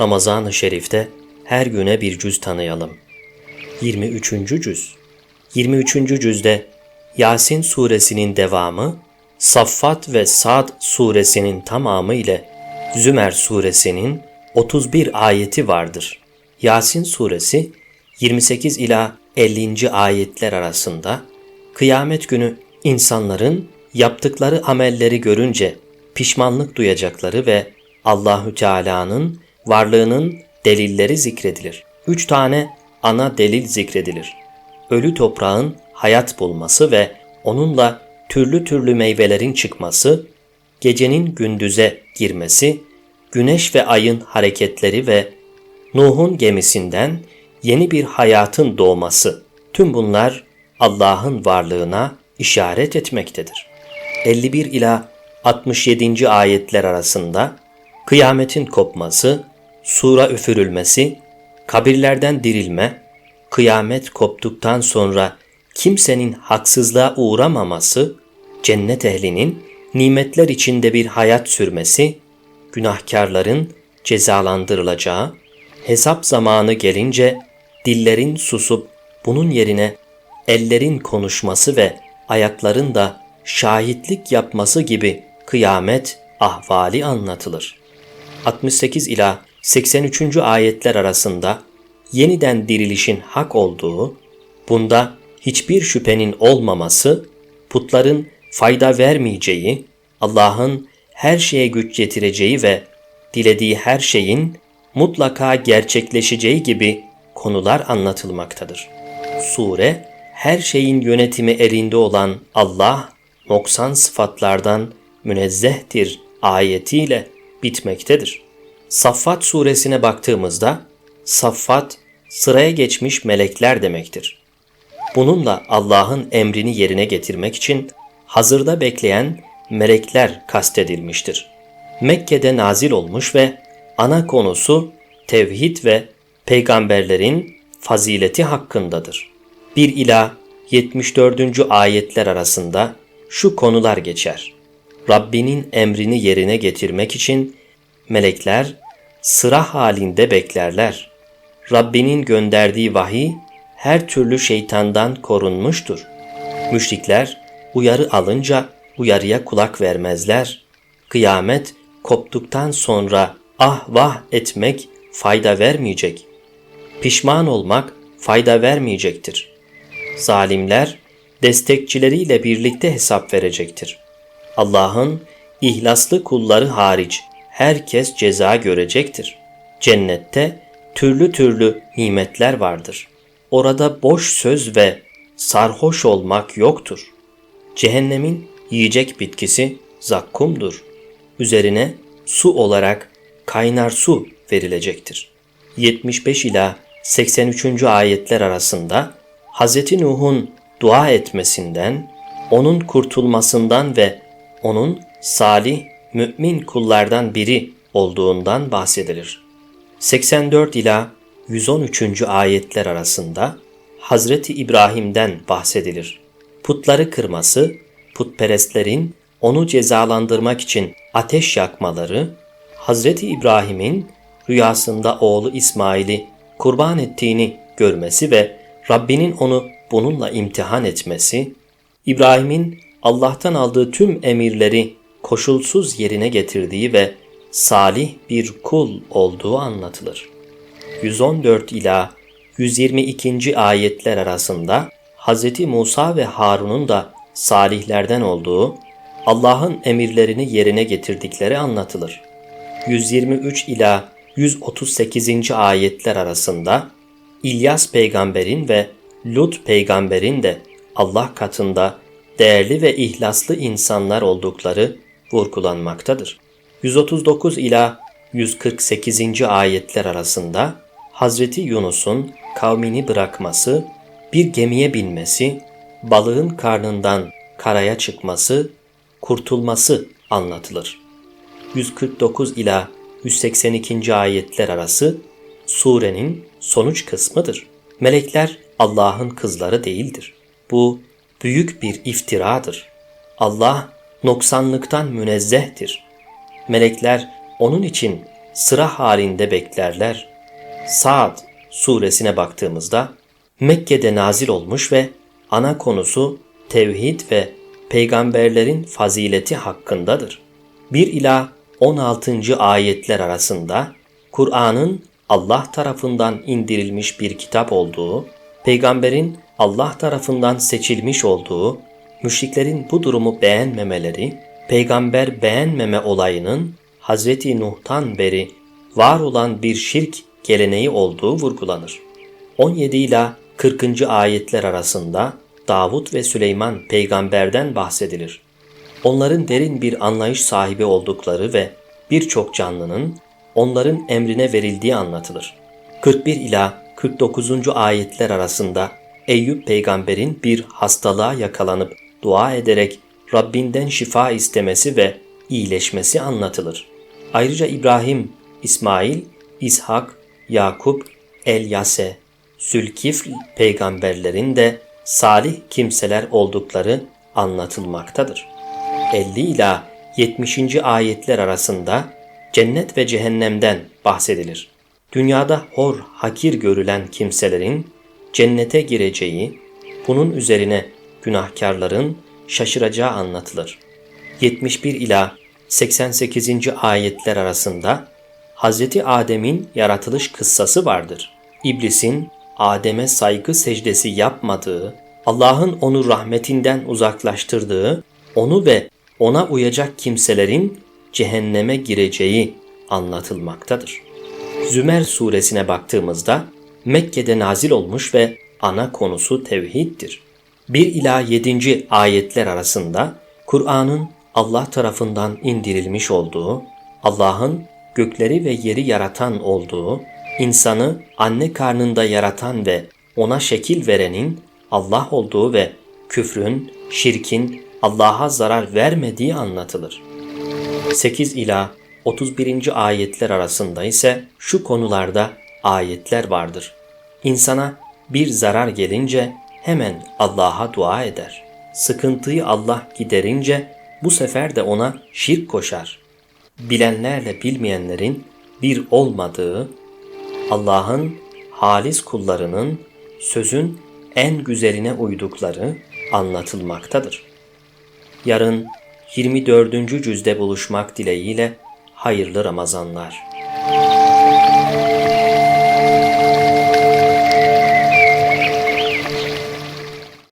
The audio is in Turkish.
Ramazan-ı Şerif'te her güne bir cüz tanıyalım. 23. cüz 23. cüzde Yasin suresinin devamı, Saffat ve Sad suresinin tamamı ile Zümer suresinin 31 ayeti vardır. Yasin suresi 28 ila 50. ayetler arasında kıyamet günü insanların yaptıkları amelleri görünce pişmanlık duyacakları ve Allahü Teala'nın varlığının delilleri zikredilir. Üç tane ana delil zikredilir. Ölü toprağın hayat bulması ve onunla türlü türlü meyvelerin çıkması, gecenin gündüze girmesi, güneş ve ayın hareketleri ve Nuh'un gemisinden yeni bir hayatın doğması. Tüm bunlar Allah'ın varlığına işaret etmektedir. 51 ila 67. ayetler arasında kıyametin kopması, sura üfürülmesi, kabirlerden dirilme, kıyamet koptuktan sonra kimsenin haksızlığa uğramaması, cennet ehlinin nimetler içinde bir hayat sürmesi, günahkarların cezalandırılacağı, hesap zamanı gelince dillerin susup bunun yerine ellerin konuşması ve ayakların da şahitlik yapması gibi kıyamet ahvali anlatılır. 68 ila 83. ayetler arasında yeniden dirilişin hak olduğu, bunda hiçbir şüphenin olmaması, putların fayda vermeyeceği, Allah'ın her şeye güç getireceği ve dilediği her şeyin mutlaka gerçekleşeceği gibi konular anlatılmaktadır. Sure, her şeyin yönetimi elinde olan Allah, noksan sıfatlardan münezzehtir ayetiyle bitmektedir. Saffat suresine baktığımızda, Saffat sıraya geçmiş melekler demektir. Bununla Allah'ın emrini yerine getirmek için hazırda bekleyen melekler kastedilmiştir. Mekke'de nazil olmuş ve ana konusu tevhid ve peygamberlerin fazileti hakkındadır. 1 ila 74. ayetler arasında şu konular geçer. Rabbinin emrini yerine getirmek için melekler sıra halinde beklerler. Rabbinin gönderdiği vahiy her türlü şeytandan korunmuştur. Müşrikler uyarı alınca uyarıya kulak vermezler. Kıyamet koptuktan sonra ah vah etmek fayda vermeyecek. Pişman olmak fayda vermeyecektir. Zalimler destekçileriyle birlikte hesap verecektir. Allah'ın ihlaslı kulları hariç herkes ceza görecektir. Cennette türlü türlü nimetler vardır. Orada boş söz ve sarhoş olmak yoktur. Cehennemin yiyecek bitkisi zakkumdur. Üzerine su olarak kaynar su verilecektir. 75 ila 83. ayetler arasında Hz. Nuh'un dua etmesinden, onun kurtulmasından ve onun salih, mümin kullardan biri olduğundan bahsedilir. 84 ila 113. ayetler arasında Hazreti İbrahim'den bahsedilir. Putları kırması, putperestlerin onu cezalandırmak için ateş yakmaları, Hazreti İbrahim'in rüyasında oğlu İsmail'i kurban ettiğini görmesi ve Rabbinin onu bununla imtihan etmesi, İbrahim'in Allah'tan aldığı tüm emirleri koşulsuz yerine getirdiği ve salih bir kul olduğu anlatılır. 114 ila 122. ayetler arasında Hz. Musa ve Harun'un da salihlerden olduğu, Allah'ın emirlerini yerine getirdikleri anlatılır. 123 ila 138. ayetler arasında İlyas peygamberin ve Lut peygamberin de Allah katında değerli ve ihlaslı insanlar oldukları vurgulanmaktadır. 139 ila 148. ayetler arasında Hazreti Yunus'un kavmini bırakması, bir gemiye binmesi, balığın karnından karaya çıkması, kurtulması anlatılır. 149 ila 182. ayetler arası surenin sonuç kısmıdır. Melekler Allah'ın kızları değildir. Bu büyük bir iftiradır. Allah noksanlıktan münezzehtir. Melekler onun için sıra halinde beklerler. Saad suresine baktığımızda Mekke'de nazil olmuş ve ana konusu tevhid ve peygamberlerin fazileti hakkındadır. 1 ila 16. ayetler arasında Kur'an'ın Allah tarafından indirilmiş bir kitap olduğu, peygamberin Allah tarafından seçilmiş olduğu, müşriklerin bu durumu beğenmemeleri, peygamber beğenmeme olayının Hz. Nuh'tan beri var olan bir şirk geleneği olduğu vurgulanır. 17 ila 40. ayetler arasında Davut ve Süleyman peygamberden bahsedilir. Onların derin bir anlayış sahibi oldukları ve birçok canlının onların emrine verildiği anlatılır. 41 ila 49. ayetler arasında Eyüp peygamberin bir hastalığa yakalanıp dua ederek Rabbinden şifa istemesi ve iyileşmesi anlatılır. Ayrıca İbrahim, İsmail, İshak, Yakup, Elyase, Sülkifl peygamberlerin de salih kimseler oldukları anlatılmaktadır. 50 ila 70. ayetler arasında cennet ve cehennemden bahsedilir. Dünyada hor, hakir görülen kimselerin cennete gireceği, bunun üzerine günahkarların şaşıracağı anlatılır. 71 ila 88. ayetler arasında Hz. Adem'in yaratılış kıssası vardır. İblisin Adem'e saygı secdesi yapmadığı, Allah'ın onu rahmetinden uzaklaştırdığı, onu ve ona uyacak kimselerin cehenneme gireceği anlatılmaktadır. Zümer suresine baktığımızda Mekke'de nazil olmuş ve ana konusu tevhiddir. 1 ila 7. ayetler arasında Kur'an'ın Allah tarafından indirilmiş olduğu, Allah'ın gökleri ve yeri yaratan olduğu, insanı anne karnında yaratan ve ona şekil verenin Allah olduğu ve küfrün, şirkin Allah'a zarar vermediği anlatılır. 8 ila 31. ayetler arasında ise şu konularda ayetler vardır. İnsana bir zarar gelince hemen Allah'a dua eder. Sıkıntıyı Allah giderince bu sefer de ona şirk koşar. Bilenlerle bilmeyenlerin bir olmadığı, Allah'ın halis kullarının sözün en güzeline uydukları anlatılmaktadır. Yarın 24. cüzde buluşmak dileğiyle hayırlı Ramazanlar.